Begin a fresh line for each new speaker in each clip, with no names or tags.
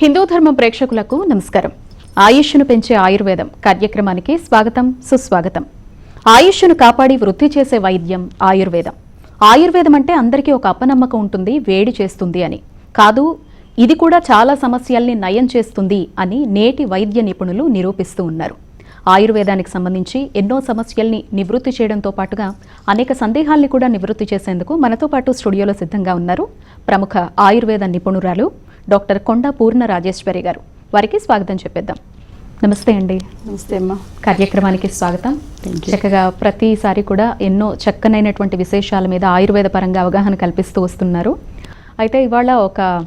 హిందూ ధర్మం ప్రేక్షకులకు నమస్కారం. ఆయుష్ను పెంచే ఆయుర్వేదం కార్యక్రమానికి స్వాగతం సుస్వాగతం. ఆయుష్ను కాపాడి వృద్ధి చేసే వైద్యం ఆయుర్వేదం. ఆయుర్వేదం అంటే అందరికీ ఒక అపనమ్మకం ఉంటుంది వేడి చేస్తుంది అని. కాదు ఇది కూడా చాలా సమస్యల్ని నయం చేస్తుంది అని నేటి వైద్య నిపుణులు నిరూపిస్తూ ఉన్నారు. ఆయుర్వేదానికి సంబంధించి ఎన్నో సమస్యల్ని నివృత్తి చేయడంతో పాటుగా అనేక సందేహాల్ని కూడా నివృత్తి చేసేందుకు మనతో పాటు స్టూడియోలో సిద్ధంగా ఉన్నారు ప్రముఖ ఆయుర్వేద నిపుణురాలు డాక్టర్ కొండ పూర్ణ రాజేశ్వరి గారు. వారికి స్వాగతం చెప్పేద్దాం. నమస్తే అండి.
నమస్తే అమ్మా.
కార్యక్రమానికి స్వాగతం. చక్కగా ప్రతిసారి కూడా ఎన్నో చక్కనైనటువంటి విశేషాల మీద ఆయుర్వేద పరంగా అవగాహన కల్పిస్తూ వస్తున్నారు. అయితే ఇవాళ ఒక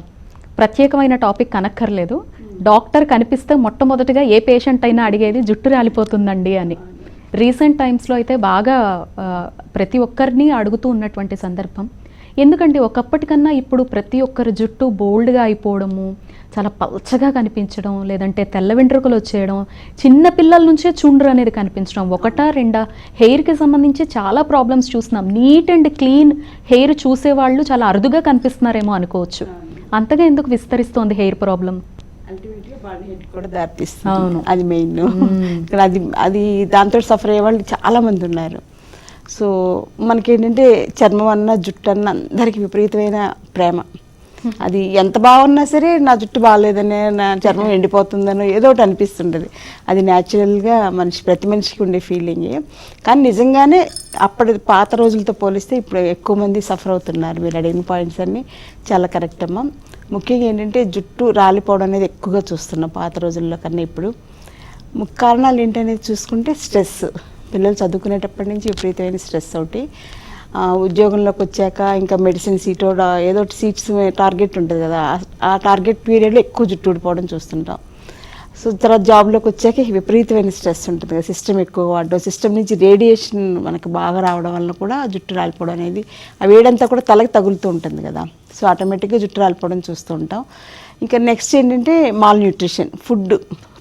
ప్రత్యేకమైన టాపిక్ కనక్కర్లేదు. డాక్టర్ కనిపిస్తే మొట్టమొదటిగా ఏ పేషెంట్ అయినా అడిగేది జుట్టు రాలిపోతుందండి అని. రీసెంట్ టైమ్స్లో అయితే బాగా ప్రతి ఒక్కరిని అడుగుతూ ఉన్నటువంటి సందర్భం. ఎందుకంటే ఒకప్పటికన్నా ఇప్పుడు ప్రతి ఒక్కరి జుట్టు బోల్డ్గా అయిపోవడము చాలా పల్చగా కనిపించడం లేదంటే తెల్ల వెంట్రుకలు వచ్చేయడం చిన్న పిల్లల నుంచే చుండ్రు అనేది కనిపించడం ఒకటా రెండా హెయిర్కి సంబంధించి చాలా ప్రాబ్లమ్స్ చూస్తున్నాం. నీట్ అండ్ క్లీన్ హెయిర్ చూసేవాళ్ళు చాలా అరుదుగా కనిపిస్తున్నారేమో అనుకోవచ్చు. అంతగా ఎందుకు విస్తరిస్తోంది హెయిర్ ప్రాబ్లం
కూడా దారితీస్తుంది. అది మెయిన్. అది అది దాంతో సఫర్ అయ్యే వాళ్ళు చాలా మంది ఉన్నారు. సో మనకేంటంటే చర్మం అన్న జుట్టు అన్న అందరికి విపరీతమైన ప్రేమ. అది ఎంత బాగున్నా సరే నా జుట్టు బాగాలేదనే నా చర్మం ఎండిపోతుందనో ఏదో ఒకటి అనిపిస్తుంటుంది. అది న్యాచురల్గా మనిషి ప్రతి మనిషికి ఉండే ఫీలింగే. కానీ నిజంగానే అప్పటి పాత రోజులతో పోలిస్తే ఇప్పుడు ఎక్కువ మంది సఫర్ అవుతున్నారు. మీరు అడిగిన పాయింట్స్ అన్నీ చాలా కరెక్ట్ అమ్మా. ముఖ్యంగా ఏంటంటే జుట్టు రాలిపోవడం అనేది ఎక్కువగా చూస్తున్నాం పాత రోజుల్లో కన్నా ఇప్పుడు. ముఖ్య కారణాలు ఏంటనేది చూసుకుంటే స్ట్రెస్. పిల్లలు చదువుకునేటప్పటి నుంచి విపరీతమైన స్ట్రెస్ ఒకటి. ఉద్యోగంలోకి వచ్చాక ఇంకా మెడిసిన్ సీట్ ఏదో సీట్స్ టార్గెట్ ఉంటుంది కదా. ఆ- టార్గెట్ పీరియడ్లో ఎక్కువ జుట్టు ఊడిపోవడం చూస్తుంటాం. సో తర్వాత జాబ్లోకి వచ్చాక విపరీతమైన స్ట్రెస్ ఉంటుంది కదా. సిస్టమ్ ఎక్కువ వాడడం సిస్టమ్ నుంచి రేడియేషన్ మనకు బాగా రావడం వల్ల కూడా జుట్టు రాలిపోవడం అనేది ఆ వేడంతా కూడా తలకి తగులుతూ ఉంటుంది కదా. సో ఆటోమేటిక్గా జుట్టు రాలిపోవడం చూస్తూ ఉంటాం. ఇంకా నెక్స్ట్ ఏంటంటే మాల్ న్యూట్రిషన్ ఫుడ్.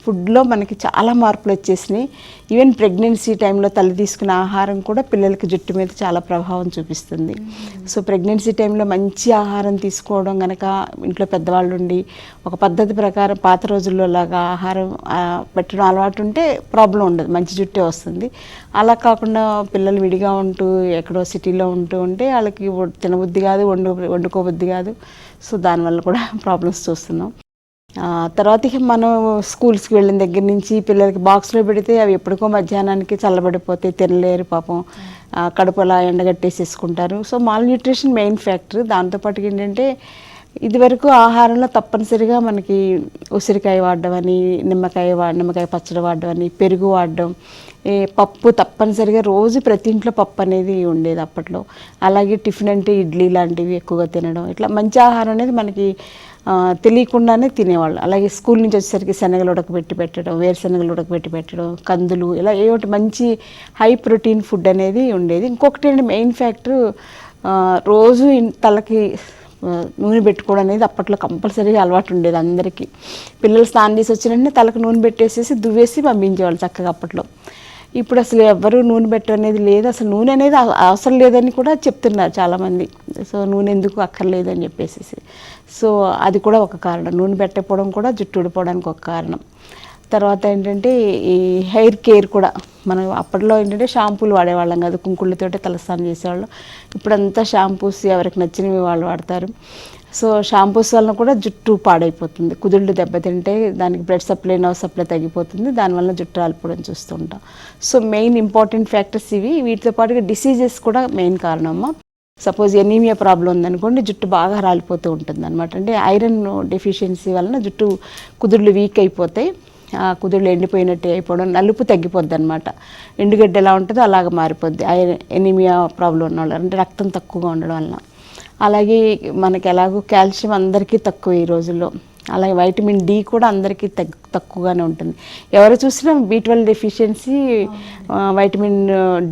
ఫుడ్లో మనకి చాలా మార్పులు వచ్చేసినాయి. ఈవెన్ ప్రెగ్నెన్సీ టైంలో తల్లి తీసుకునే ఆహారం కూడా పిల్లలకి జుట్టు మీద చాలా ప్రభావం చూపిస్తుంది. సో ప్రెగ్నెన్సీ టైంలో మంచి ఆహారం తీసుకోవడం కనుక ఇంట్లో పెద్దవాళ్ళు ఉండి ఒక పద్ధతి ప్రకారం పాత రోజుల్లో లాగా ఆహారం పెట్టడం అలవాటు ఉంటే ప్రాబ్లం ఉండదు. మంచి జుట్టే వస్తుంది. అలా కాకుండా పిల్లలు విడిగా ఉంటూ ఎక్కడో సిటీలో ఉంటూ ఉంటే వాళ్ళకి తినబుద్ధి కాదు వండు వండుకోబుద్ధి కాదు. సో దానివల్ల కూడా ప్రాబ్లమ్స్ చూస్తున్నాం. తర్వాత ఇక మనం స్కూల్స్కి వెళ్ళిన దగ్గర నుంచి పిల్లలకి బాక్స్లో పెడితే అవి ఎప్పటికో మధ్యాహ్నానికి చల్లబడిపోతే తినలేరు పాపం. కడుపులా కడుపు అలా ఎండగట్టేసేసుకుంటారు. So malnutrition main factor దాంతోపాటు ఏంటంటే ఇదివరకు ఆహారంలో తప్పనిసరిగా మనకి ఉసిరికాయ వాడడం అని నిమ్మకాయ వా నిమ్మకాయ పచ్చడి వాడడం అని పెరుగు వాడడం పప్పు తప్పనిసరిగా రోజు ప్రతి ఇంట్లో పప్పు అనేది ఉండేది అప్పట్లో. అలాగే టిఫిన్ అంటే ఇడ్లీ లాంటివి ఎక్కువగా తినడం. ఇట్లా మంచి ఆహారం అనేది మనకి తెలియకుండానే తినేవాళ్ళు. అలాగే స్కూల్ నుంచి వచ్చేసరికి శనగలు ఉడకబెట్టి పెట్టడం వేరుశనగలు ఉడకబెట్టి పెట్టడం కందులు ఇలా ఏ ఒకటి మంచి హై ప్రోటీన్ ఫుడ్ అనేది ఉండేది. ఇంకొకటి అంటే మెయిన్ ఫ్యాక్టర్ రోజు తలకి నూనె పెట్టుకోవడం అనేది అప్పట్లో కంపల్సరీగా అలవాటు ఉండేది అందరికీ. పిల్లలు స్నానం చేసి వచ్చిన తలకు నూనె పెట్టేసేసి దువ్వేసి పంపించేవాళ్ళు చక్కగా అప్పట్లో. ఇప్పుడు అసలు ఎవ్వరు నూనె పెట్టడం అనేది లేదు. అసలు నూనె అనేది అవసరం లేదని కూడా చెప్తున్నారు చాలామంది. సో నూనె ఎందుకు అక్కర్లేదు అని చెప్పేసి సో అది కూడా ఒక కారణం. నూనె పెట్టకపోవడం కూడా జుట్టు ఊడిపోవడానికి ఒక కారణం. తర్వాత ఏంటంటే ఈ హెయిర్ కేర్ కూడా మనం అప్పట్లో ఏంటంటే షాంపూలు వాడేవాళ్ళం కాదు. కుంకుళ్ళతోటి తలస్నానం చేసేవాళ్ళం. ఇప్పుడంతా షాంపూస్ ఎవరికి నచ్చినవి వాళ్ళు వాడతారు. సో షాంపూస్ వలన కూడా జుట్టు పాడైపోతుంది. కుదుళ్ళు దెబ్బతింటే దానికి బ్లడ్ సప్లై నర్వ్ సప్లై తగ్గిపోతుంది. దానివల్ల జుట్టు రాలిపోవడం చూస్తుంటాం. సో మెయిన్ ఇంపార్టెంట్ ఫ్యాక్టర్స్ ఇవి. వీటితో పాటుగా డిసీజెస్ కూడా మెయిన్ కారణమా సపోజ్ ఎనీమియా ప్రాబ్లం ఉందనుకోండి జుట్టు బాగా రాలిపోతూ ఉంటుంది అనమాట అంటే ఐరన్ డెఫిషియన్సీ వలన జుట్టు కుదుళ్ళు వీక్ అయిపోతాయి. కుదుళ్ళు ఎండిపోయినట్టు అయిపోవడం నలుపు తగ్గిపోద్ది అనమాట ఎండుగడ్డ ఎలా ఉంటుందో అలాగ మారిపోద్ది. ఐరన్ ఎనీమియా ప్రాబ్లం ఉన్న వాళ్ళు అంటే రక్తం తక్కువగా ఉండడం వలన. అలాగే మనకి ఎలాగో కాల్షియం అందరికీ తక్కువ ఈ రోజుల్లో. అలాగే వైటమిన్ డి కూడా అందరికీ తగ్ తక్కువగానే ఉంటుంది. ఎవరు చూసినా B twelve deficiency vitamin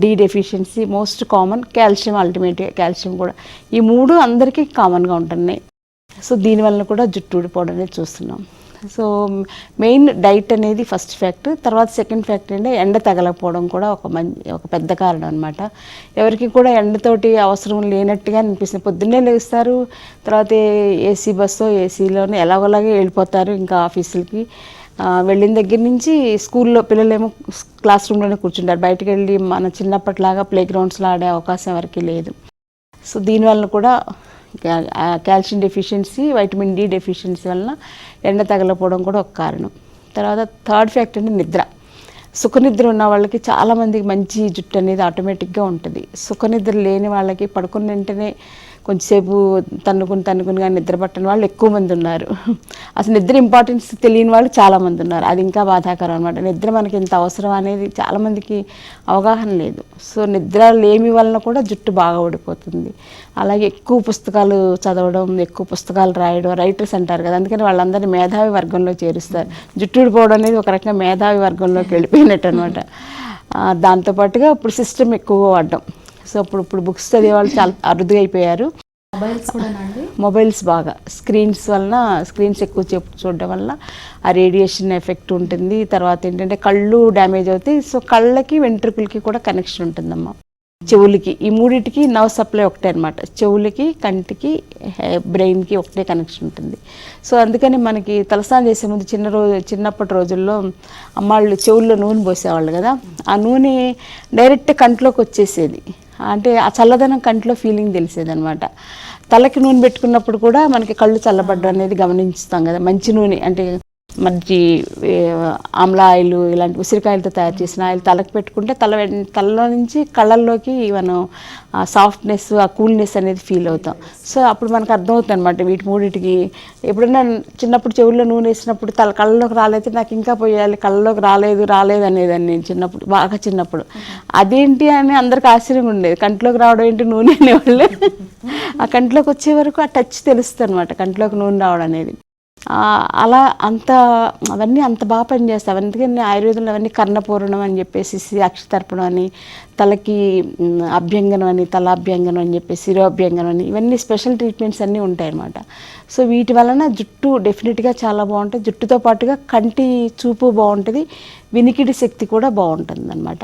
D deficiency most common calcium ultimate calcium కూడా. ఈ మూడు అందరికీ కామన్గా ఉంటున్నాయి. సో దీనివల్ల కూడా జుట్టు ఊడిపోవడం అనేది చూస్తున్నాం. సో మెయిన్ డైట్ అనేది ఫస్ట్ ఫ్యాక్ట్ తర్వాత సెకండ్ ఫ్యాక్ట్ అంటే ఎండ తగలకపోవడం కూడా ఒక మంచి ఒక పెద్ద కారణం అనమాట ఎవరికి కూడా ఎండతోటి అవసరం లేనట్టుగా అనిపిస్తుంది. పొద్దున్నే లేస్తారు తర్వాత ఏసీ బస్సు ఏసీలోనే ఎలాగోలాగే వెళ్ళిపోతారు ఇంకా ఆఫీసులకి. వెళ్ళిన దగ్గర నుంచి స్కూల్లో పిల్లలేమో క్లాస్ రూమ్లోనే కూర్చుంటారు. బయటకు వెళ్ళి మన చిన్నప్పటిలాగా ప్లే గ్రౌండ్స్లో ఆడే అవకాశం ఎవరికి లేదు. సో దీనివల్ల కూడా calcium deficiency vitamin D deficiency వలన ఎండ తగలపోవడం కూడా ఒక కారణం. తర్వాత థర్డ్ ఫ్యాక్టర్ అంటే నిద్ర. సుఖనిద్ర ఉన్న వాళ్ళకి చాలామందికి మంచి జుట్టు అనేది ఆటోమేటిక్గా ఉంటుంది. సుఖనిద్ర లేని వాళ్ళకి పడుకున్న వెంటనే కొంచెంసేపు తన్నుకుని తన్నుకుని కానీ నిద్ర పట్టని వాళ్ళు ఎక్కువ మంది ఉన్నారు. అసలు నిద్ర ఇంపార్టెన్స్ తెలియని వాళ్ళు చాలామంది ఉన్నారు. అది ఇంకా బాధాకరం అనమాట నిద్ర మనకి ఎంత అవసరం అనేది చాలామందికి అవగాహన లేదు. సో నిద్ర లేమి వలన కూడా జుట్టు బాగా ఊడిపోతుంది. అలాగే ఎక్కువ పుస్తకాలు చదవడం ఎక్కువ పుస్తకాలు రాయడం రైటర్స్ అంటారు కదా. అందుకని వాళ్ళందరినీ మేధావి వర్గంలో చేరుస్తారు. జుట్టు ఊడిపోవడం అనేది ఒక రకంగా మేధావి వర్గంలోకి వెళ్ళిపోయినట్టు అనమాట దాంతోపాటుగా ఇప్పుడు సిస్టమ్ ఎక్కువగా వాడడం. సో ఇప్పుడు ఇప్పుడు బుక్స్ చదివే వాళ్ళు చాలా అరుదుగా అయిపోయారు
మొబైల్స్ కూడా అండి?
మొబైల్స్ బాగా. స్క్రీన్స్ వలన స్క్రీన్స్ ఎక్కువ చెప్పు చూడడం వల్ల ఆ రేడియేషన్ ఎఫెక్ట్ ఉంటుంది. తర్వాత ఏంటంటే కళ్ళు డ్యామేజ్ అవుతాయి. సో కళ్ళకి వెంట్రుకలకి కూడా కనెక్షన్ ఉంటుందమ్మా. చెవులకి. ఈ మూడిటికి నవ్ సప్లై ఒకటే అనమాట చెవులకి కంటికి బ్రెయిన్కి ఒకటే కనెక్షన్ ఉంటుంది. సో అందుకని మనకి తలస్నానం చేసే ముందు చిన్న రోజు చిన్నప్పటి రోజుల్లో అమ్మాళ్ళు చెవుల్లో నూనె పోసేవాళ్ళు కదా. ఆ నూనె డైరెక్ట్ కంట్లోకి వచ్చేసేది. అంటే ఆ చల్లదనం కంట్లో ఫీలింగ్ తెలిసేది అనమాట తలకి నూనె పెట్టుకున్నప్పుడు కూడా మనకి కళ్ళు చల్లబడ్డం అనేది గమనిస్తాం కదా. మంచి నూనె అంటే మంచి ఆమ్లాయిలు ఆయిల్ ఇలాంటి ఉసిరికాయలతో తయారు చేసిన ఆయిల్ తలకు పెట్టుకుంటే తల తలలో నుంచి కళ్ళల్లోకి మనం ఆ సాఫ్ట్నెస్ ఆ కూల్నెస్ అనేది ఫీల్ అవుతాం. సో అప్పుడు మనకు అర్థమవుతుంది అనమాట వీటి మూడింటికి. ఎప్పుడైనా చిన్నప్పుడు చెవుల్లో నూనె వేసినప్పుడు తల కళ్ళలోకి రాలేదు నాకు ఇంకా పోయాలి కళ్ళలోకి రాలేదు రాలేదు అనేదాన్ని నేను చిన్నప్పుడు బాగా చిన్నప్పుడు. అదేంటి అని అందరికి ఆశ్చర్యంగా ఉండేది. కంట్లోకి రావడం ఏంటి నూనె అనేవాళ్ళు? ఆ కంట్లోకి వచ్చే వరకు ఆ టచ్ తెలుస్తుంది అనమాట కంట్లోకి నూనె రావడం అనేది. అలా అంత అవన్నీ అంత బాగా పనిచేస్తాయి. అందుకని ఆయుర్వేదంలో అవన్నీ కర్ణపూరణం అని చెప్పేసి అక్షతర్పణం అని తలకి అభ్యంగనం అని తలాభ్యంగనం అని చెప్పేసి శిరోభ్యంగనం అని ఇవన్నీ స్పెషల్ ట్రీట్మెంట్స్ అన్నీ ఉంటాయి అన్నమాట సో వీటి వలన జుట్టు డెఫినెట్గా చాలా బాగుంటుంది జుట్టుతో పాటుగా కంటి చూపు బాగుంటుంది. వినికిడి శక్తి కూడా బాగుంటుంది అనమాట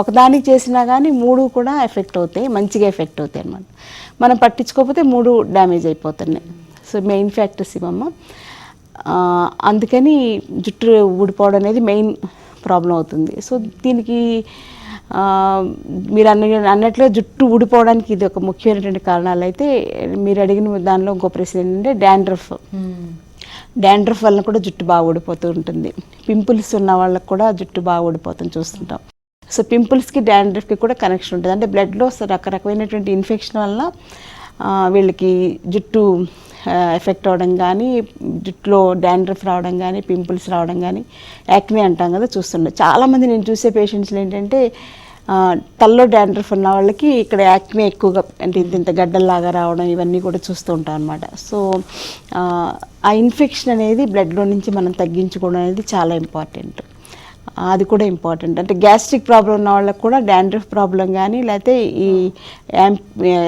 ఒకదానికి చేసినా కానీ మూడు కూడా ఎఫెక్ట్ అవుతాయి. మంచిగా ఎఫెక్ట్ అవుతాయి అనమాట మనం పట్టించుకోకపోతే మూడు డ్యామేజ్ అయిపోతున్నాయి. సో మెయిన్ ఫ్యాక్టర్స్ ఇవమ్మ అందుకని జుట్టు ఊడిపోవడం అనేది మెయిన్ ప్రాబ్లం అవుతుంది. సో దీనికి మీరు అన్న అన్నట్లుగా జుట్టు ఊడిపోవడానికి ఇది ఒక ముఖ్యమైనటువంటి కారణాలు అయితే మీరు అడిగిన దానిలో ఇంకో ప్రశ్న ఏంటంటే డాండ్రఫ్. డాండ్రఫ్ వలన కూడా జుట్టు బాగా ఊడిపోతూ ఉంటుంది. పింపుల్స్ ఉన్న వాళ్ళకి కూడా జుట్టు బాగా ఊడిపోతుంది చూస్తుంటాం. సో పింపుల్స్కి డాండ్రఫ్కి కూడా కనెక్షన్ ఉంటుంది. అంటే బ్లడ్లో రకరకమైనటువంటి ఇన్ఫెక్షన్ వలన ఆ, వీళ్ళకి జుట్టు ఎఫెక్ట్ అవ్వడం కానీ జుట్టులో డాండ్రఫ్ రావడం కానీ పింపుల్స్ రావడం కానీ యాక్నే అంటాం కదా చూస్తుండే. చాలామంది నేను చూసే పేషెంట్స్లు ఏంటంటే తల్లో తలలో డాండ్రఫ్ ఉన్న వాళ్ళకి ఇక్కడ యాక్నే ఎక్కువగా అంటే ఇంత ఇంత గడ్డల్లాగా రావడం ఇవన్నీ కూడా చూస్తూ ఉంటాం అనమాట సో ఆ ఇన్ఫెక్షన్ అనేది బ్లడ్లో నుంచి మనం తగ్గించుకోవడం అనేది చాలా ఇంపార్టెంట్. అది కూడా ఇంపార్టెంట్ అంటే గ్యాస్ట్రిక్ ప్రాబ్లం ఉన్న వాళ్ళకి కూడా డాండ్రఫ్ ప్రాబ్లం కానీ లేకపోతే ఈ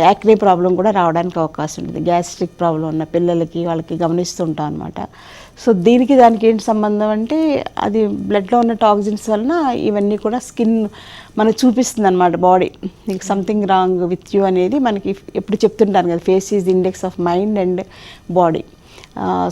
యాక్నే ప్రాబ్లం కూడా రావడానికి అవకాశం ఉంటుంది గ్యాస్ట్రిక్ ప్రాబ్లం ఉన్న పిల్లలకి వాళ్ళకి గమనిస్తుంటాం అనమాట సో దీనికి దానికి ఏంటి సంబంధం అంటే అది బ్లడ్లో ఉన్న టాక్సిన్స్ వలన ఇవన్నీ కూడా స్కిన్ మనకు చూపిస్తుంది అనమాట బాడీ నీకు సంథింగ్ రాంగ్ విత్ యూ అనేది మనకి ఎప్పుడు చెప్తుంటాను కదా face is index of mind and body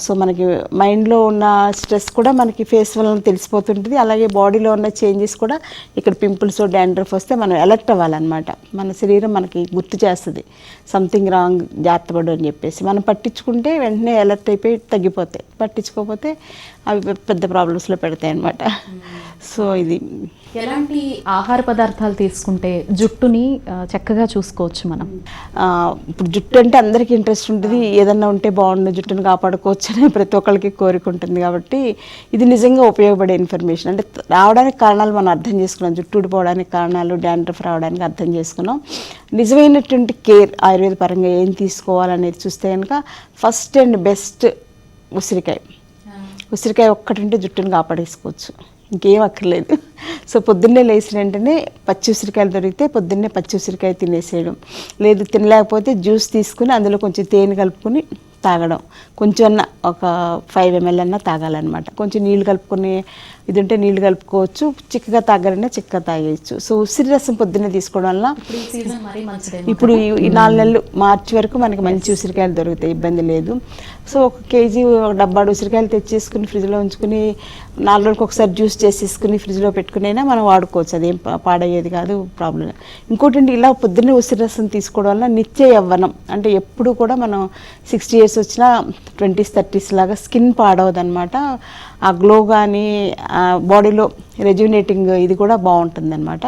so మనకి మైండ్లో ఉన్న స్ట్రెస్ కూడా మనకి ఫేస్ వలన తెలిసిపోతుంటుంది. అలాగే బాడీలో ఉన్న చేంజెస్ కూడా ఇక్కడ పింపుల్స్ డాండ్రఫ్ వస్తే మనం అలర్ట్ అవ్వాలన్నమాట. మన శరీరం మనకి గుర్తు చేస్తుంది. సంథింగ్ రాంగ్ జాగ్రత్త పడు అని చెప్పేసి. మనం పట్టించుకుంటే వెంటనే అలర్ట్ అయిపోయి తగ్గిపోతాయి. పట్టించుకోకపోతే అవి పెద్ద ప్రాబ్లమ్స్లో పెడతాయి అనమాట సో ఇది
ఎలాంటి ఆహార పదార్థాలు తీసుకుంటే జుట్టుని చక్కగా చూసుకోవచ్చు మనం?
ఇప్పుడు జుట్టు అంటే అందరికీ ఇంట్రెస్ట్ ఉంటుంది. ఏదన్నా ఉంటే బాగుండు జుట్టును కాపాడుకోవచ్చు అని ప్రతి ఒక్కరికి కోరిక ఉంటుంది కాబట్టి ఇది నిజంగా ఉపయోగపడే ఇన్ఫర్మేషన్. అంటే రావడానికి కారణాలు మనం అర్థం చేసుకున్నాం. జుట్టు ఊడిపోవడానికి కారణాలు డాండ్రఫ్ రావడానికి అర్థం చేసుకున్నాం. నిజమైనటువంటి కేర్ ఆయుర్వేద పరంగా ఏం తీసుకోవాలనేది చూస్తే కనుక ఫస్ట్ అండ్ బెస్ట్ ఉసిరికాయ. ఉసిరికాయ ఒక్కటి ఉంటే జుట్టును కాపాడేసుకోవచ్చు. ఇంకేం అక్కర్లేదు. సో పొద్దున్నే లేచిన వెంటనే పచ్చి ఉసిరికాయలు దొరికితే పొద్దున్నే పచ్చి ఉసిరికాయ తినేసేయడం. లేదు తినలేకపోతే జ్యూస్ తీసుకుని అందులో కొంచెం తేనె కలుపుకొని తాగడం. కొంచెం అన్న ఒక ఫైవ్ ఎంఎల్ అన్న తాగాలన్నమాట. కొంచెం నీళ్ళు కలుపుకుని ఇది ఉంటే నీళ్ళు కలుపుకోవచ్చు చిక్కగా తాగాలన్నా చిక్కగా తాగేయచ్చు. సో ఉసిరి రసం పొద్దున్నే తీసుకోవడం వల్ల ఇప్పుడు ఈ- ఈ నాలుగు నెలలు మార్చి వరకు మనకి మంచి ఉసిరికాయలు దొరుకుతాయి ఇబ్బంది లేదు. సో ఒక కేజీ ఒక డబ్బాడు ఉసిరికాయలు తెచ్చేసుకుని ఫ్రిడ్జ్లో ఉంచుకుని నాలుగు రోజులకు ఒకసారి జ్యూస్ చేసేసుకుని ఫ్రిడ్జ్లో పెట్టుకునైనా మనం వాడుకోవచ్చు. అదేం పాడయ్యేది కాదు ప్రాబ్లం ఇంకోటి ఇలా పొద్దున్నే ఉసిరి రసం తీసుకోవడం వల్ల నిత్య యవ్వనం. అంటే ఎప్పుడు కూడా మనం సిక్స్టీ ఇయర్స్ వచ్చినా ట్వంటీస్ థర్టీస్ లాగా స్కిన్ పాడవదు అనమాట ఆ గ్లో కానీ బాడీలో రెజ్యునేటింగ్ ఇది కూడా బాగుంటుంది అనమాట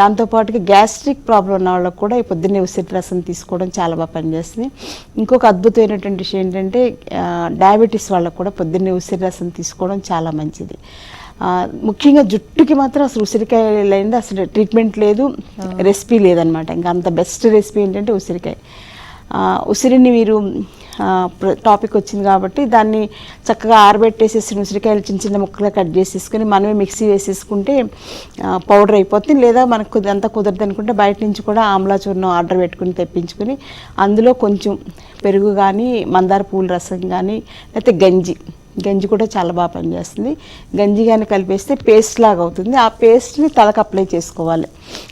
దాంతోపాటుగా గ్యాస్ట్రిక్ ప్రాబ్లం ఉన్న వాళ్ళకి కూడా ఈ పొద్దున్నే ఉసిరి రసం తీసుకోవడం చాలా బాగా పనిచేస్తుంది. ఇంకొక అద్భుతమైనటువంటి విషయం ఏంటంటే డయాబెటీస్ వాళ్ళకు కూడా పొద్దున్నే ఉసిరి రసం తీసుకోవడం చాలా మంచిది. ముఖ్యంగా జుట్టుకి మాత్రం అసలు ఉసిరికాయ లేనిది అసలు ట్రీట్మెంట్ లేదు రెసిపీ లేదనమాట ఇంకా అంత బెస్ట్ రెసిపీ ఏంటంటే ఉసిరికాయ. ఉసిరిని మీరు టాపిక్ వచ్చింది కాబట్టి దాన్ని చక్కగా ఆరబెట్టేసేసి ఉసిరికాయలు చిన్న చిన్న ముక్కలుగా కట్ చేసేసుకుని మనమే మిక్సీ వేసేసుకుంటే పౌడర్ అయిపోతుంది. లేదా మనకు అంతా కుదరదు అనుకుంటే బయట నుంచి కూడా ఆమ్లా చూర్ణం ఆర్డర్ పెట్టుకుని తెప్పించుకుని అందులో కొంచెం పెరుగు కానీ మందార పూల రసం కానీ లేకపోతే గంజి గంజి కూడా చాలా బాగా పనిచేస్తుంది. గంజి కానీ కలిపేస్తే పేస్ట్ లాగా అవుతుంది. ఆ పేస్ట్ని తలకు అప్లై చేసుకోవాలి.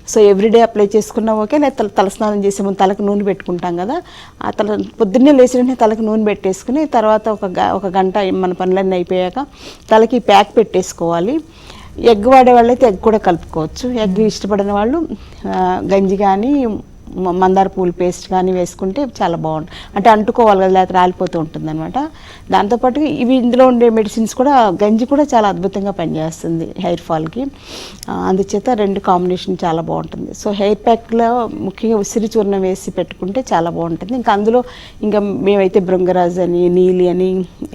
సో ఎవ్రీడే అప్లై చేసుకున్నా ఓకే లేదా తల స్నానం చేసే ముందు తలకు నూనె పెట్టుకుంటాం కదా. ఆ తల పొద్దున్నే లేచిన వెంటనే తలకు నూనె పెట్టేసుకుని తర్వాత ఒక గ- ఒక గంట మన పనులన్నీ అయిపోయాక తలకి ప్యాక్ పెట్టేసుకోవాలి. ఎగ్ వాడే వాళ్ళైతే ఎగ్ కూడా కలుపుకోవచ్చు. ఎగ్ ఇష్టపడిన వాళ్ళు గంజి కానీ మందార పూల పేస్ట్ కానీ వేసుకుంటే చాలా బాగుంటుంది అంటే అంటుకోవాలి కదా లేకపోతే రాలిపోతూ ఉంటుంది అనమాట దాంతోపాటు ఇవి ఇందులో ఉండే మెడిసిన్స్ కూడా గంజి కూడా చాలా అద్భుతంగా పనిచేస్తుంది హెయిర్ ఫాల్కి. అందుచేత రెండు కాంబినేషన్ చాలా బాగుంటుంది. సో హెయిర్ ప్యాక్లో ముఖ్యంగా ఉసిరి చూర్ణం వేసి పెట్టుకుంటే చాలా బాగుంటుంది. ఇంకా అందులో ఇంకా మేమైతే బృంగరాజ్ అని నీలి అని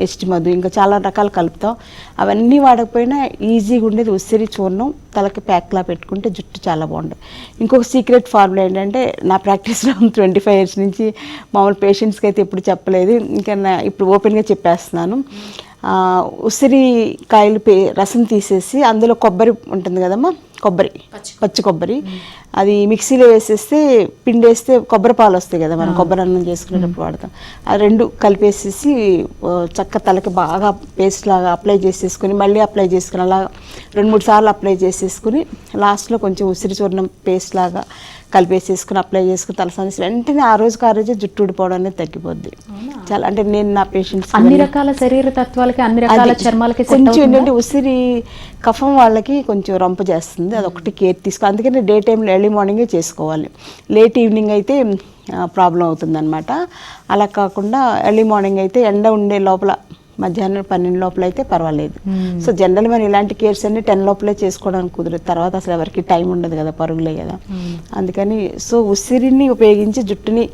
ఎస్టి మధు ఇంకా చాలా రకాలు కలుపుతాం. అవన్నీ వాడకపోయినా ఈజీగా ఉండేది ఉసిరి చూర్ణం తలకి ప్యాక్లా పెట్టుకుంటే జుట్టు చాలా బాగుంటుంది. ఇంకొక సీక్రెట్ ఫార్ములా ఏంటంటే నా ప్రాక్టీస్లో ట్వంటీ ఫైవ్ ఇయర్స్ నుంచి మామూలు పేషెంట్స్కి అయితే ఎప్పుడు చెప్పలేదు. ఇంకా నా ఇప్పుడు ఓపెన్గా చెప్పేస్తున్నాను. ఉసిరి కాయలు పే రసం తీసేసి అందులో కొబ్బరి ఉంటుంది కదమ్మా? కొబ్బరి. పచ్చి కొబ్బరి. అది మిక్సీలో వేసేస్తే పిండేస్తే కొబ్బరి పాలు వస్తాయి కదా మనం కొబ్బరి అన్నం చేసుకునేటప్పుడు వాడతాం. ఆ రెండు కలిపేసేసి చక్క తలకి బాగా పేస్ట్ లాగా అప్లై చేసేసుకుని మళ్ళీ అప్లై చేసుకుని అలా రెండు మూడు సార్లు అప్లై చేసేసుకుని లాస్ట్లో కొంచెం ఉసిరి చూర్ణం పేస్ట్ లాగా కలిపేసేసుకుని అప్లై చేసుకుని తలసాని వెంటనే ఆ రోజుకి ఆ రోజే జుట్టు ఊడిపోవడం అనేది తగ్గిపోద్ది. చాలా అంటే నేను నా పేషెంట్స్
అన్ని రకాల శరీర తత్వాలకి అన్ని రకాల చర్మాలకి
కొంచెం? ఏంటంటే ఉసిరి కఫం వాళ్ళకి కొంచెం రంపు చేస్తుంది. అది ఒకటి కేర్ తీసుకో అందుకని డే టైంలో ఎర్లీ మార్నింగే చేసుకోవాలి. లేట్ ఈవినింగ్ అయితే ప్రాబ్లం అవుతుందన్నమాట. అలా కాకుండా ఎర్లీ మార్నింగ్ అయితే ఎండ ఉండే లోపల మధ్యాహ్నం పన్నెండు లోపల అయితే పర్వాలేదు సో జనరల్ మనం ఇలాంటి కేర్స్ అన్ని టెన్ లోపలే చేసుకోవడానికి కుదరదు. తర్వాత అసలు ఎవరికి టైం ఉండదు కదా పరుగులే కదా. అందుకని సో ఉసిరిని ఉపయోగించి జుట్టుని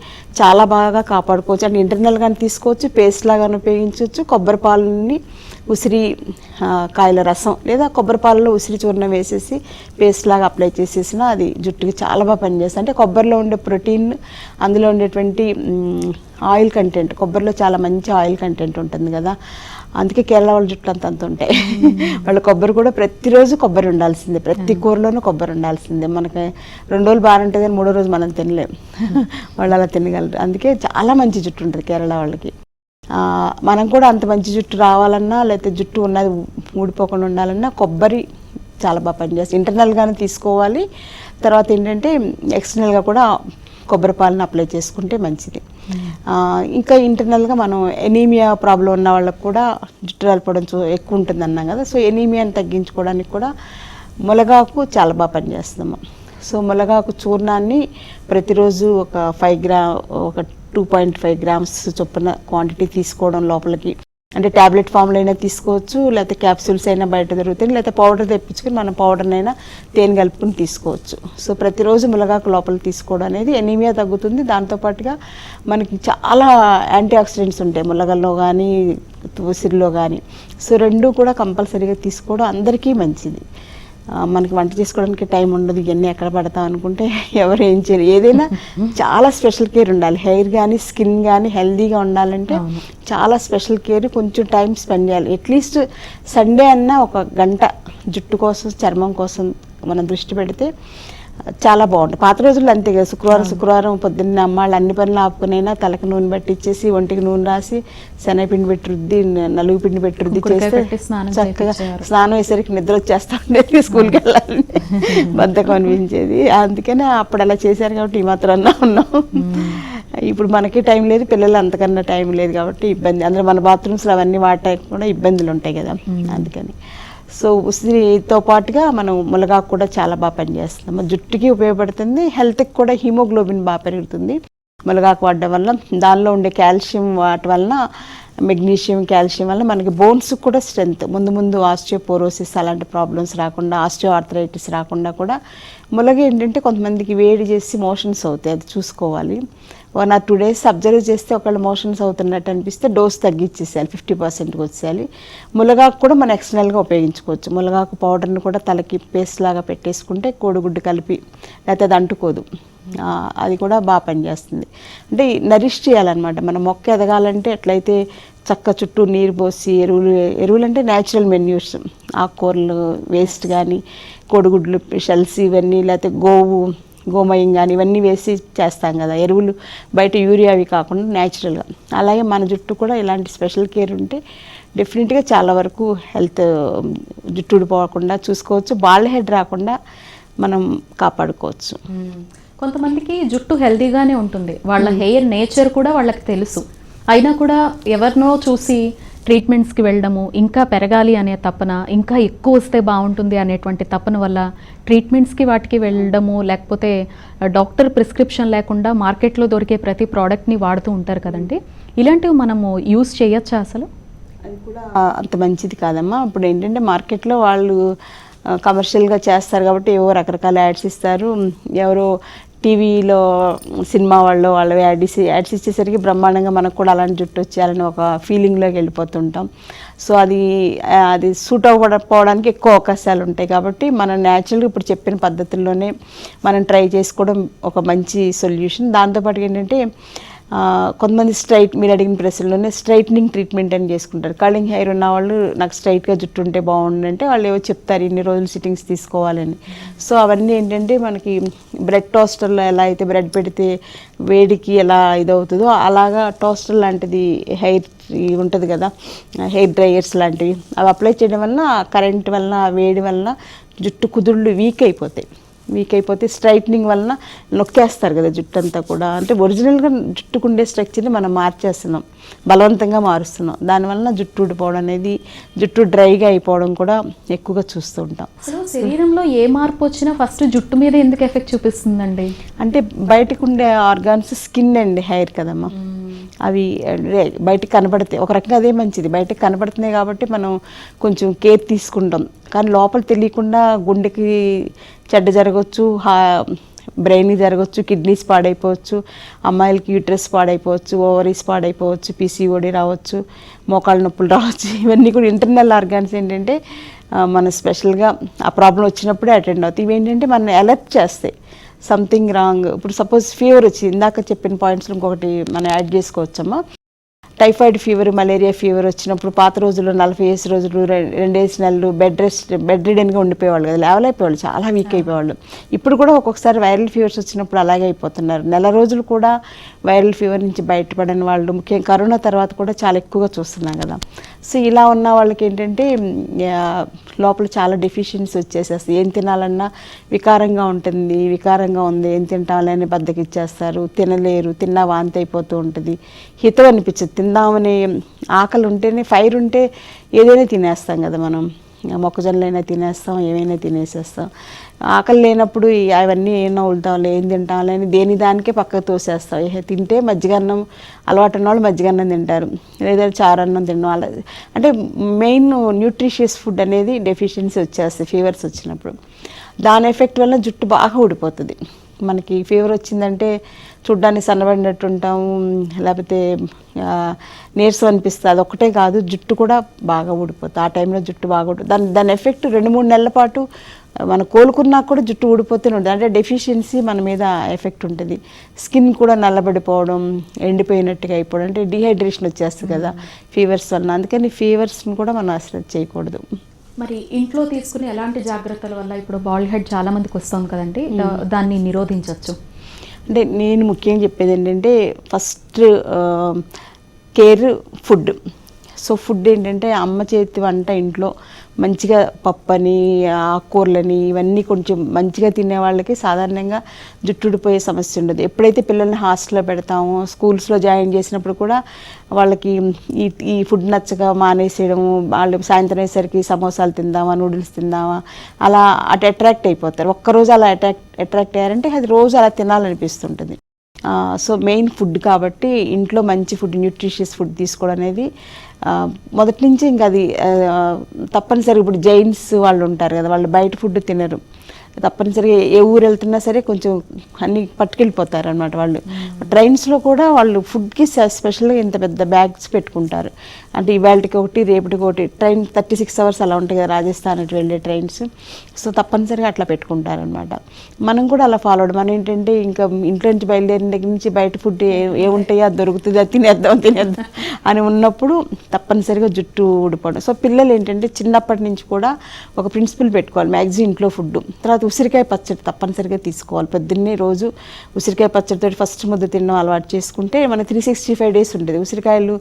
చాలా బాగా కాపాడుకోవచ్చు. అంటే ఇంటర్నల్ గాని తీసుకోవచ్చు పేస్ట్ లాగానే ఉపయోగించవచ్చు కొబ్బరి పాలని ఉసిరి కాయల రసం లేదా కొబ్బరి పాలలో ఉసిరి చూర్ణం వేసేసి పేస్ట్ లాగా అప్లై చేసేసిన అది జుట్టుకి చాలా బాగా పనిచేస్తుంది. అంటే కొబ్బరిలో ఉండే ప్రోటీన్ అందులో ఉండేటువంటి ఆయిల్ కంటెంట్ కొబ్బరిలో చాలా మంచి ఆయిల్ కంటెంట్ ఉంటుంది కదా. అందుకే కేరళ వాళ్ళ జుట్లు అంత అంత ఉంటాయి. వాళ్ళ కొబ్బరి కూడా ప్రతిరోజు కొబ్బరి ఉండాల్సిందే. ప్రతి కూరలోనూ కొబ్బరి ఉండాల్సిందే. మనకి రెండు రోజులు బాగానే ఉంటుంది కానీ మూడో రోజు మనం తినలేం. వాళ్ళు అలా తినగలరు. అందుకే చాలా మంచి జుట్టు ఉంటుంది కేరళ వాళ్ళకి. మనం కూడా అంత మంచి జుట్టు రావాలన్నా లేకపోతే జుట్టు ఉన్నది ఊడిపోకుండా ఉండాలన్నా కొబ్బరి చాలా బాగా పనిచేస్తుంది. ఇంటర్నల్గానే తీసుకోవాలి. తర్వాత ఏంటంటే ఎక్స్టర్నల్గా కూడా కొబ్బరి పాలను అప్లై చేసుకుంటే మంచిది. ఆ, ఇంకా ఇంటర్నల్గా మనం ఎనీమియా ప్రాబ్లం ఉన్న వాళ్ళకి కూడా జుట్టు రాలిపోవడం చూ- ఎక్కువ ఉంటుంది అన్నాం కదా. సో ఎనీమియాని తగ్గించుకోవడానికి కూడా ములగాకు చాలా బాగా పనిచేస్తున్నాము సో ములగాకు చూర్ణాన్ని ప్రతిరోజు ఒక ఫైవ్ గ్రా ఒక టూ పాయింట్ ఫైవ్ గ్రామ్స్ చొప్పున క్వాంటిటీ తీసుకోవడం లోపలికి. అంటే ట్యాబ్లెట్ ఫామ్లో అయినా తీసుకోవచ్చు లేకపోతే క్యాప్సూల్స్ అయినా బయట దొరుకుతాయి లేకపోతే పౌడర్ తెప్పించుకొని మనం పౌడర్నైనా తేనె కలుపుకుని తీసుకోవచ్చు. సో ప్రతిరోజు ములగాకు లోపల తీసుకోవడం అనేది ఎనీమియా తగ్గుతుంది. దాంతోపాటుగా మనకి చాలా యాంటీ ఆక్సిడెంట్స్ ఉంటాయి ములగల్లో కానీ ఉసిరిలో కానీ సో రెండు కూడా కంపల్సరీగా తీసుకోవడం అందరికీ మంచిది. మనకి వంట చేసుకోవడానికి టైం ఉండదు ఇవన్నీ ఎక్కడ పడతాం అనుకుంటే ఎవరు ఏం చేయరు. ఏదైనా చాలా స్పెషల్ కేర్ ఉండాలి. హెయిర్ కానీ స్కిన్ కానీ హెల్దీగా ఉండాలంటే చాలా స్పెషల్ కేర్ కొంచెం టైం స్పెండ్ చేయాలి. అట్లీస్ట్ సండే అన్నా ఒక గంట జుట్టు కోసం చర్మం కోసం మనం దృష్టి పెడితే చాలా బాగుంటుంది పాత రోజుల్లో అంతే కదా శుక్రవారం శుక్రవారం పొద్దున్న అమ్మాళ్ళు అన్ని పనులు ఆపుకునైనా తలకు నూనె పెట్టి ఇచ్చేసి ఒంటికి నూనె రాసి శనగపిండి పెట్టి రుద్ది న- నలుగు పిండి పెట్టి రుద్ది
కుంకుడుకాయ
చేస్తే చక్కగా. స్నానం వేసరికి నిద్ర వచ్చేస్తా ఉండేది స్కూల్కి వెళ్ళాలని. బద్ధకం అనిపించేది. అందుకనే అప్పుడు అలా చేశారు కాబట్టి ఈ మాత్రం అన్నా ఉన్నాం. ఇప్పుడు మనకి టైం లేదు పిల్లలు అంతకన్నా టైం లేదు కాబట్టి ఇబ్బంది. అందులో మన బాత్రూమ్స్లో అవన్నీ వాడటానికి కూడా ఇబ్బందులు ఉంటాయి కదా అందుకని. సో ఉసిరితో పాటుగా మనం ములగాకు కూడా చాలా బాగా పనిచేస్తుంది. మన జుట్టుకి ఉపయోగపడుతుంది హెల్త్కి కూడా హిమోగ్లోబిన్ బాగా పెరుగుతుంది. ములగాకు వాడడం వల్ల దానిలో ఉండే కాల్షియం వాటి వలన మెగ్నీషియం కాల్షియం వల్ల మనకి బోన్స్ కూడా స్ట్రెంత్ ముందు ముందు ఆస్టియోపోరోసిస్ అలాంటి ప్రాబ్లమ్స్ రాకుండా ఆస్టియో ఆర్థరైటిస్ రాకుండా కూడా ములగ ఏంటంటే కొంతమందికి వేడి చేసి మోషన్స్ అవుతాయి. అది చూసుకోవాలి. One or two days observe చేస్తే ఒకళ్ళు మోషన్స్ అవుతున్నట్టు అనిపిస్తే డోస్ తగ్గించేసేయాలి ఫిఫ్టీ పర్సెంట్కి వచ్చేయాలి. ములగాకు కూడా మనం ఎక్స్టర్నల్గా ఉపయోగించుకోవచ్చు. ములగాకు పౌడర్ని కూడా తలకి పేస్ట్ లాగా పెట్టేసుకుంటే కోడిగుడ్డు కలిపి లేకపోతే అది అంటుకోదు. అది కూడా బాగా పనిచేస్తుంది. అంటే నరిష్ చేయాలన్నమాట. మన మొక్క ఎదగాలంటే ఎట్లయితే చక్క చుట్టూ నీరు పోసి ఎరువులు ఎరువులు అంటే న్యాచురల్ మెన్యూస్ ఆకుకూరలు వేస్ట్ కానీ కోడిగుడ్లు షెల్స్ ఇవన్నీ లేకపోతే గోవు గోమయం కానీ ఇవన్నీ వేసి చేస్తాం కదా. ఎరువులు బయట యూరియా అవి కాకుండా న్యాచురల్గా అలాగే మన జుట్టు కూడా ఇలాంటి స్పెషల్ కేర్ ఉంటే డెఫినెట్గా చాలా వరకు హెల్త్ జుట్టు ఊడిపోకుండా చూసుకోవచ్చు. బాల్ హెడ్ రాకుండా మనం కాపాడుకోవచ్చు.
కొంతమందికి జుట్టు హెల్దీగానే ఉంటుంది. వాళ్ళ హెయిర్ నేచర్ కూడా వాళ్ళకి తెలుసు. అయినా కూడా ఎవరినో చూసి ట్రీట్మెంట్స్కి వెళ్ళడము ఇంకా పెరగాలి అనే తపన ఇంకా ఎక్కువ వస్తే బాగుంటుంది అనేటువంటి తపన వల్ల ట్రీట్మెంట్స్కి వాటికి వెళ్ళడము లేకపోతే డాక్టర్ ప్రిస్క్రిప్షన్ లేకుండా మార్కెట్లో దొరికే ప్రతి ప్రోడక్ట్ని వాడుతూ ఉంటారు కదండి. ఇలాంటివి మనము యూస్ చేయొచ్చా అసలు?
అది కూడా అంత మంచిది కాదమ్మా. ఇప్పుడు ఏంటంటే మార్కెట్లో వాళ్ళు కమర్షియల్గా చేస్తారు కాబట్టి ఏవో రకరకాల యాడ్స్ ఇస్తారు. ఎవరో టీవీలో సినిమా వాళ్ళు వాళ్ళు యాడ్స్ యాడ్స్ ఇచ్చేసరికి బ్రహ్మాండంగా మనకు కూడా అలాంటి జుట్టు వచ్చేయాలని ఒక ఫీలింగ్లోకి వెళ్ళిపోతుంటాం. సో అది అది సూట్ అవ్వకపోవడానికి ఎక్కువ అవకాశాలు ఉంటాయి కాబట్టి మనం న్యాచురల్గా ఇప్పుడు చెప్పిన పద్ధతుల్లోనే మనం ట్రై చేసుకోవడం ఒక మంచి సొల్యూషన్ దాంతోపాటు ఏంటంటే కొంతమంది స్ట్రైట్ మీరు అడిగిన ప్రశ్నలోనే స్ట్రైట్నింగ్ ట్రీట్మెంట్ అని చేసుకుంటారు. కళింగ్ హెయిర్ ఉన్న వాళ్ళు నాకు స్ట్రైట్గా జుట్టు ఉంటే బాగుండు అంటే వాళ్ళు ఏవో చెప్తారు ఇన్ని రోజులు సిట్టింగ్స్ తీసుకోవాలని. సో అవన్నీ ఏంటంటే మనకి బ్రెడ్ టోస్టర్లో ఎలా అయితే బ్రెడ్ పెడితే వేడికి ఎలా ఇదవుతుందో అలాగా టోస్టర్ లాంటిది హెయిర్ ఉంటుంది కదా హెయిర్ డ్రైయర్స్ లాంటివి అవి అప్లై చేయడం వలన కరెంట్ వలన వేడి వలన జుట్టు కుదుళ్ళు వీక్ అయిపోతాయి. వీక్ అయిపోతే స్ట్రైట్నింగ్ వలన నొక్కేస్తారు కదా జుట్టు అంతా కూడా. అంటే ఒరిజినల్గా జుట్టుకుండే స్ట్రక్చర్ని మనం మార్చేస్తున్నాం. బలవంతంగా మారుస్తున్నాం. దానివల్ల జుట్టు ఊడిపోవడం అనేది జుట్టు డ్రైగా అయిపోవడం కూడా ఎక్కువగా చూస్తూ ఉంటాం.
శరీరంలో ఏ మార్పు వచ్చినా ఫస్ట్ జుట్టు మీద ఎందుకు ఎఫెక్ట్ చూపిస్తుందండి?
అంటే బయటకు ఉండే ఆర్గాన్స్ స్కిన్ అండ్ హెయిర్ కదమ్మా. అవి బయటకు కనబడతాయి ఒక రకంగా అదే మంచిది. బయటకు కనబడుతున్నాయి కాబట్టి మనం కొంచెం కేర్ తీసుకుంటాం. కానీ లోపల తెలియకుండా గుండెకి చెడ్డ జరగవచ్చు హా బ్రెయిన్కి జరగవచ్చు కిడ్నీస్ పాడైపోవచ్చు అమ్మాయిలకి యూట్రస్ పాడైపోవచ్చు ఓవరీస్ పాడైపోవచ్చు పీసీఓడి రావచ్చు మోకాళ్ళ నొప్పులు రావచ్చు. ఇవన్నీ కూడా ఇంటర్నల్ ఆర్గాన్స్ ఏంటంటే మన స్పెషల్గా ఆ ప్రాబ్లం వచ్చినప్పుడే అటెండ్ అవుతాయి. ఇవి ఏంటంటే మన అలర్ట్ చేస్తాయి. సంథింగ్ రాంగ్ ఇప్పుడు సపోజ్ ఫీవర్ వచ్చింది. ఇందాక చెప్పిన పాయింట్స్లో ఇంకొకటి మనం యాడ్ చేసుకోవచ్చమ్మా. టైఫాయిడ్ ఫీవర్ మలేరియా ఫీవర్ వచ్చినప్పుడు పాత రోజుల్లో నలభై ఏసు రోజులు రెండేసి నెలలు బెడ్ రెస్ట్ బెడ్ రిడెన్గా ఉండిపోయేవాళ్ళు కదా. లేవలేకపోయేవాళ్ళు చాలా వీక్ అయిపోయేవాళ్ళు. ఇప్పుడు కూడా ఒక్కొక్కసారి వైరల్ ఫీవర్స్ వచ్చినప్పుడు అలాగే అయిపోతున్నారు. నెల రోజులు కూడా వైరల్ ఫీవర్ నుంచి బయటపడని వాళ్ళు ముఖ్యంగా కరోనా తర్వాత కూడా చాలా ఎక్కువగా చూస్తున్నాం కదా. సో ఇలా ఉన్న వాళ్ళకి ఏంటంటే లోపల చాలా డెఫిషియన్సీ వచ్చేసేస్తాయి. ఏం తినాలన్నా వికారంగా ఉంటుంది వికారంగా ఉంది. ఏం తింటామని బద్దకిచ్చేస్తారు. తినలేరు తిన్నా వాంతి అయిపోతూ ఉంటుంది. హితం అనిపించదు తిందామని ఆకలి ఉంటేనే ఫైర్ ఉంటే ఏదైనా తినేస్తాం కదా మనం. మొక్కజొన్నలైనా తినేస్తాం ఏమైనా తినేసేస్తాం. ఆకలి లేనప్పుడు అవన్నీ ఏమో నవ్వులుతాంలే ఏం తింటాంలే అని దేని దానికే పక్కకు తోసేస్తాం ఏ తింటే మజ్జిగన్నం అలవాటు ఉన్న వాళ్ళు మజ్జిగన్నం తింటారు. లేదా చారన్నం తినడం అలా. అంటే మెయిన్ న్యూట్రిషియస్ ఫుడ్ అనేది డెఫిషియన్సీ వచ్చేస్తుంది ఫీవర్స్ వచ్చినప్పుడు. దాని ఎఫెక్ట్ వల్ల జుట్టు బాగా ఊడిపోతుంది. మనకి ఫీవర్ వచ్చిందంటే చూడ్డానికి సన్నబడినట్టు ఉంటాము లేకపోతే నీరసం అనిపిస్తుంది. అదొక్కటే కాదు జుట్టు కూడా బాగా ఊడిపోతుంది. ఆ టైంలో జుట్టు బాగా ఊడి దాని దాని ఎఫెక్ట్ రెండు మూడు నెలల పాటు మనం కోలుకున్నా కూడా జుట్టు ఊడిపోతూనే ఉంటుంది. అంటే డెఫిషియన్సీ మన మీద ఎఫెక్ట్ ఉంటుంది. స్కిన్ కూడా నల్లబడిపోవడం ఎండిపోయినట్టుగా అయిపోవడం అంటే డిహైడ్రేషన్ వచ్చేస్తుంది కదా ఫీవర్స్ వలన. అందుకని ఫీవర్స్ని కూడా మనం అసలు చేయకూడదు.
మరి ఇంట్లో తీసుకునే ఎలాంటి జాగ్రత్తల వల్ల ఇప్పుడు బాల్ హెడ్ చాలా మందికి వస్తుంది కదండి. దాన్ని నిరోధించవచ్చు.
అంటే నేను ముఖ్యంగా చెప్పేది ఏంటంటే first care food so food ఏంటంటే అమ్మ చేతి వంట ఇంట్లో మంచిగా పప్పని ఆకుకూరలని ఇవన్నీ కొంచెం మంచిగా తినే వాళ్ళకి సాధారణంగా జుట్టుడిపోయే సమస్య ఉండదు. ఎప్పుడైతే పిల్లల్ని హాస్టల్లో పెడతామో స్కూల్స్లో జాయిన్ చేసినప్పుడు కూడా వాళ్ళకి ఈ ఈ ఫుడ్ నచ్చక మానేసేయడము వాళ్ళు సాయంత్రం అయ్యేసరికి సమోసాలు తిందామా నూడిల్స్ తిందామా అలా అటు అట్రాక్ట్ అయిపోతారు. ఒక్కరోజు అలా అట్రాక్ట్ అట్రాక్ట్ అయ్యారంటే అది రోజు అలా తినాలనిపిస్తుంటుంది. సో మెయిన్ ఫుడ్ కాబట్టి ఇంట్లో మంచి ఫుడ్ న్యూట్రిషియస్ ఫుడ్ తీసుకోవడం అనేది మొదటి నుంచి ఇంకా అది తప్పనిసరి ఇప్పుడు జైన్స్ వాళ్ళు ఉంటారు కదా వాళ్ళు బయట ఫుడ్ తినరు. తప్పనిసరిగా ఏ ఊరు వెళ్తున్నా సరే కొంచెం అన్ని పట్టుకెళ్ళిపోతారు అనమాట వాళ్ళు ట్రైన్స్లో కూడా వాళ్ళు ఫుడ్కి స్పెషల్గా ఇంత పెద్ద బ్యాగ్స్ పెట్టుకుంటారు. అంటే ఇవాళకి ఒకటి రేపటికి ఒకటి. ట్రైన్ థర్టీ సిక్స్ అవర్స్ అలా ఉంటాయి కదా రాజస్థాన్ అటు వెళ్ళే ట్రైన్స్. సో తప్పనిసరిగా అట్లా పెట్టుకుంటారనమాట మనం కూడా అలా ఫాలో అవడం మనం ఏంటంటే ఇంకా ఇంట్లో నుంచి బయలుదేరిన దగ్గర నుంచి బయట ఫుడ్ ఏ ఏముంటాయో అది దొరుకుతుంది అది తినేద్దాం తినేద్దాం అని ఉన్నప్పుడు తప్పనిసరిగా జుట్టు ఊడిపోవడం. సో పిల్లలు ఏంటంటే చిన్నప్పటి నుంచి కూడా ఒక ప్రిన్సిపల్ పెట్టుకోవాలి మ్యాక్సిమం ఇంట్లో ఫుడ్ తర్వాత ఉసిరికాయ పచ్చడి తప్పనిసరిగా తీసుకోవాలి. పొద్దున్నే రోజు ఉసిరికాయ పచ్చడితో ఫస్ట్ ముద్ద తినడం అలవాటు చేసుకుంటే మనకి త్రీ సిక్స్టీ ఫైవ్ డేస్ ఉంటుంది ఉసిరికాయలు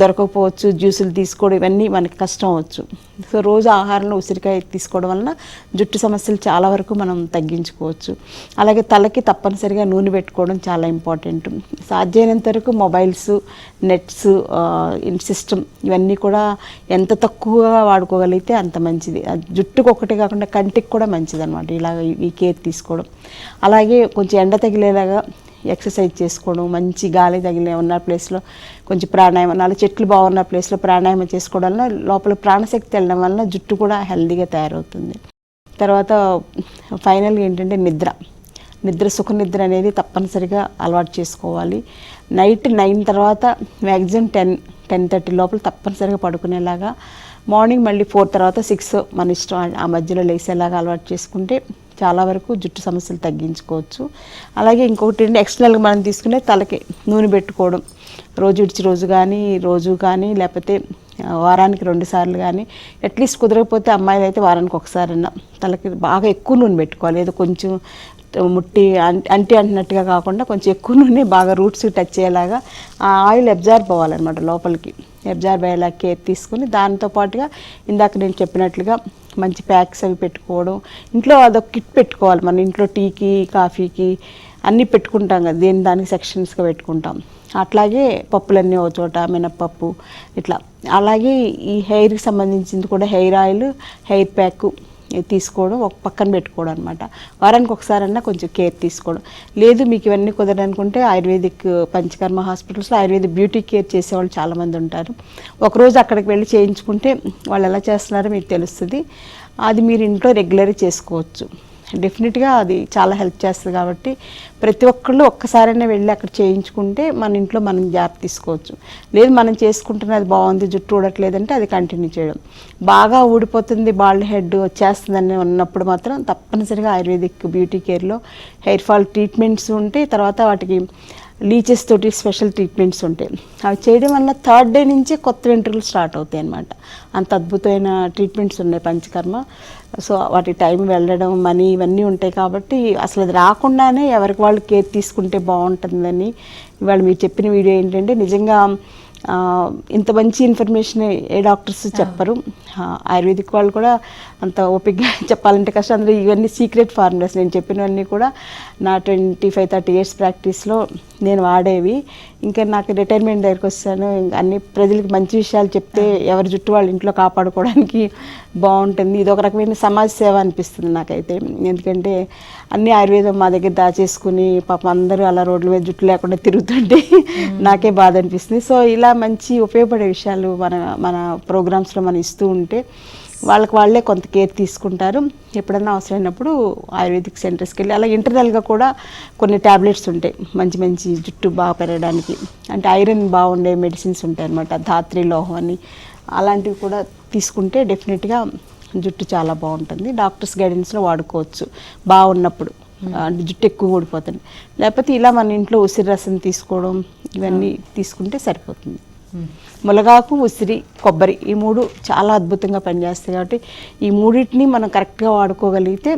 దొరకకపోవచ్చు జ్యూసులు తీసుకోవడం ఇవన్నీ మనకి కష్టం అవచ్చు సో రోజు ఆహారంలో ఉసిరికాయ తీసుకోవడం వలన జుట్టు సమస్యలు చాలా వరకు మనం తగ్గించుకోవచ్చు. అలాగే తలకి తప్పనిసరిగా నూనె పెట్టుకోవడం చాలా ఇంపార్టెంట్. సాధ్యమైనంత వరకు మొబైల్స్ నెట్స్ సిస్టమ్ ఇవన్నీ కూడా ఎంత తక్కువగా వాడుకోగలిగితే అంత మంచిది. జుట్టుకు ఒకటే కాకుండా కంటికి కూడా మంచిది అనమాట ఇలాగ ఈ కేర్ తీసుకోవడం. అలాగే కొంచెం ఎండ తగిలేలాగా ఎక్సర్సైజ్ చేసుకోవడం మంచి గాలి తగిలే ఉన్న ప్లేస్లో కొంచెం ప్రాణాయామం నాలుగు చెట్లు బాగున్న ప్లేస్లో ప్రాణాయామం చేసుకోవడం వల్ల లోపల ప్రాణశక్తి వెళ్ళడం వలన జుట్టు కూడా హెల్దీగా తయారవుతుంది. తర్వాత ఫైనల్గా ఏంటంటే నిద్ర. నిద్ర సుఖ నిద్ర అనేది తప్పనిసరిగా అలవాటు చేసుకోవాలి. నైట్ నైన్ తర్వాత మ్యాక్సిమం టెన్ టెన్ థర్టీ లోపల తప్పనిసరిగా పడుకునేలాగా మార్నింగ్ మళ్ళీ ఫోర్ తర్వాత సిక్స్ మన ఇష్టం ఆ మధ్యలో లేసేలాగా అలవాటు చేసుకుంటే చాలా వరకు జుట్టు సమస్యలు తగ్గించుకోవచ్చు. అలాగే ఇంకొకటి ఏంటి ఎక్స్టర్నల్గా మనం తీసుకునే తలకి నూనె పెట్టుకోవడం. రోజు ఇడిచి రోజు కానీ రోజు కానీ లేకపోతే వారానికి రెండు సార్లు కానీ అట్లీస్ట్ కుదరకపోతే అమ్మాయిలు అయితే వారానికి ఒకసారన్నా తలకి బాగా ఎక్కువ నూనె పెట్టుకోవాలి. ఏదో కొంచెం ముట్టి అంటి అంటున్నట్టుగా కాకుండా కొంచెం ఎక్కువ నూనె బాగా రూట్స్ టచ్ అయ్యేలాగా ఆ ఆయిల్ అబ్జార్బ్ అవ్వాలన్నమాట లోపలికి. అబ్జార్బ్ అయ్యేలా కేర్ తీసుకుని దాంతో పాటుగా ఇందాక నేను చెప్పినట్లుగా మంచి ప్యాక్స్ అవి పెట్టుకోవడం ఇంట్లో అదొక కిట్ పెట్టుకోవాలి. మన ఇంట్లో టీకి కాఫీకి అన్నీ పెట్టుకుంటాం కదా దేని దానికి సెక్షన్స్గా పెట్టుకుంటాం. అట్లాగే పప్పులన్నీ ఒక చోట మినప్పప్పు ఇట్లా. అలాగే ఈ హెయిర్కి సంబంధించింది కూడా హెయిర్ ఆయిల్ హెయిర్ ప్యాక్ తీసుకోవడం ఒక పక్కన పెట్టుకోవడం అనమాట వారానికి ఒకసారన్నా కొంచెం కేర్ తీసుకోవడం. లేదు మీకు ఇవన్నీ కుదరనుకుంటే ఆయుర్వేదిక్ పంచకర్మ హాస్పిటల్స్లో ఆయుర్వేదిక్ బ్యూటీ కేర్ చేసేవాళ్ళు చాలామంది ఉంటారు. ఒకరోజు అక్కడికి వెళ్ళి చేయించుకుంటే వాళ్ళు ఎలా చేస్తున్నారో మీకు తెలుస్తుంది. అది మీరు ఇంట్లో రెగ్యులర్గా చేసుకోవచ్చు. డెఫినెట్గా అది చాలా హెల్ప్ చేస్తుంది కాబట్టి ప్రతి ఒక్కళ్ళు ఒక్కసారైనా వెళ్ళి అక్కడ చేయించుకుంటే మన ఇంట్లో మనం జాగ్రత్త తీసుకోవచ్చు. లేదు మనం చేసుకుంటున్నది బాగుంది జుట్టు ఊడట్లేదంటే అది కంటిన్యూ చేయడం. బాగా ఊడిపోతుంది బాల్డ్ హెడ్ వచ్చేస్తుందని ఉన్నప్పుడు మాత్రం తప్పనిసరిగా ఆయుర్వేదిక్ బ్యూటీ కేర్లో హెయిర్ ఫాల్ ట్రీట్మెంట్స్ ఉంటాయి తర్వాత వాటికి లీచెస్ తోటి స్పెషల్ ట్రీట్మెంట్స్ ఉంటాయి. అవి చేయడం వల్ల థర్డ్ డే నుంచే కొత్త వెంట్రుకలు స్టార్ట్ అవుతాయి అన్నమాట. అంత అద్భుతమైన ట్రీట్మెంట్స్ ఉన్నాయి పంచకర్మ. సో వాటి టైం వెళ్ళడం మనీ ఇవన్నీ ఉంటాయి కాబట్టి అసలు అది రాకుండానే ఎవరికి వాళ్ళు కేర్ తీసుకుంటే బాగుంటుందని ఇవాళ మీరు చెప్పిన వీడియో ఏంటంటే నిజంగా ఇంత మంచి ఇన్ఫర్మేషన్ ఏ డాక్టర్స్ చెప్పరు. ఆయుర్వేదిక్ వాళ్ళు కూడా అంత ఓపిక్గా చెప్పాలంటే కష్టం. అందులో ఇవన్నీ సీక్రెట్ ఫార్ములాస్. నేను చెప్పినవన్నీ కూడా నా ట్వంటీ ఫైవ్ థర్టీ ఇయర్స్ ప్రాక్టీస్లో నేను వాడేవి. ఇంకా నాకు రిటైర్మెంట్ దగ్గరికి వస్తాను. ఇంకా అన్ని ప్రజలకు మంచి విషయాలు చెప్తే ఎవరి జుట్టు వాళ్ళ ఇంట్లో కాపాడుకోవడానికి బాగుంటుంది. ఇది ఒక రకమైన సమాజ సేవ అనిపిస్తుంది నాకైతే. ఎందుకంటే అన్ని ఆయుర్వేదం మా దగ్గర దాచేసుకుని పాపం అందరూ అలా రోడ్ల మీద జుట్టు లేకుండా తిరుగుతుంటే నాకే బాధ అనిపిస్తుంది. సో ఇలా మంచి ఉపయోగపడే విషయాలు మన మన ప్రోగ్రామ్స్లో మనం ఇస్తూ ఉంటే వాళ్ళకి వాళ్ళే కొంత కేర్ తీసుకుంటారు. ఎప్పుడన్నా అవసరమైనప్పుడు ఆయుర్వేదిక్ సెంటర్స్కి వెళ్ళి అలా ఇంటర్నల్గా కూడా కొన్ని ట్యాబ్లెట్స్ ఉంటాయి. మంచి మంచి జుట్టు బాగా పెరగడానికి. అంటే ఐరన్ బాగుండే మెడిసిన్స్ ఉంటాయి అనమాట ధాత్రి లోహం అని. అలాంటివి కూడా తీసుకుంటే డెఫినెట్గా జుట్టు చాలా బాగుంటుంది. డాక్టర్స్ గైడెన్స్లో వాడుకోవచ్చు. బాగున్నప్పుడు. అంటే జుట్టు ఎక్కువ ఊడిపోతుంది. లేకపోతే ఇలా మన ఇంట్లో ఉసిరి రసం తీసుకోవడం ఇవన్నీ తీసుకుంటే సరిపోతుంది. ములగాకు ఉసిరి కొబ్బరి ఈ మూడు చాలా అద్భుతంగా పనిచేస్తాయి కాబట్టి ఈ మూడింటిని మనం కరెక్ట్గా వాడుకోగలిగితే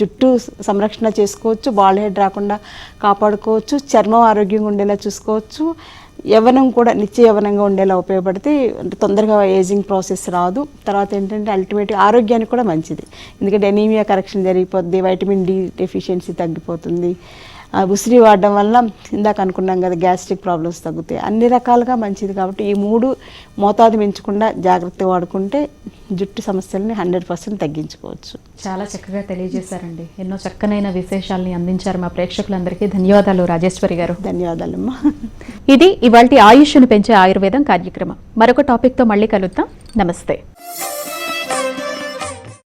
జుట్టు సంరక్షణ చేసుకోవచ్చు బాల్ హెడ్ రాకుండా కాపాడుకోవచ్చు చర్మం ఆరోగ్యంగా ఉండేలా చూసుకోవచ్చు యవ్వనం కూడా నిత్య యవ్వనంగా ఉండేలా ఉపయోగపడితే అంటే తొందరగా ఏజింగ్ ప్రాసెస్ రాదు. తర్వాత ఏంటంటే అల్టిమేట్ ఆరోగ్యానికి కూడా మంచిది. ఎందుకంటే ఎనీమియా కరెక్షన్ జరిగిపోద్ది వైటమిన్ డి డెఫిషియన్సీ తగ్గిపోతుంది. ఉసిరి వాడడం వల్ల ఇందాక అనుకున్నాం కదా గ్యాస్ట్రిక్ ప్రాబ్లమ్స్ తగ్గుతాయి. అన్ని రకాలుగా మంచిది కాబట్టి ఈ మూడు మోతాదు మించకుండా జాగ్రత్తగా వాడుకుంటే జుట్టు సమస్యల్ని హండ్రెడ్ పర్సెంట్ తగ్గించుకోవచ్చు.
చాలా చక్కగా తెలియజేశారండి. ఎన్నో చక్కనైన విశేషాలని అందించారు మా ప్రేక్షకులందరికీ. ధన్యవాదాలు రాజేశ్వరి గారు.
ధన్యవాదాలమ్మా.
ఇది ఇవాల్టి ఆయుష్ను పెంచే ఆయుర్వేదం కార్యక్రమం. మరొక టాపిక్తో మళ్ళీ కలుద్దాం. నమస్తే.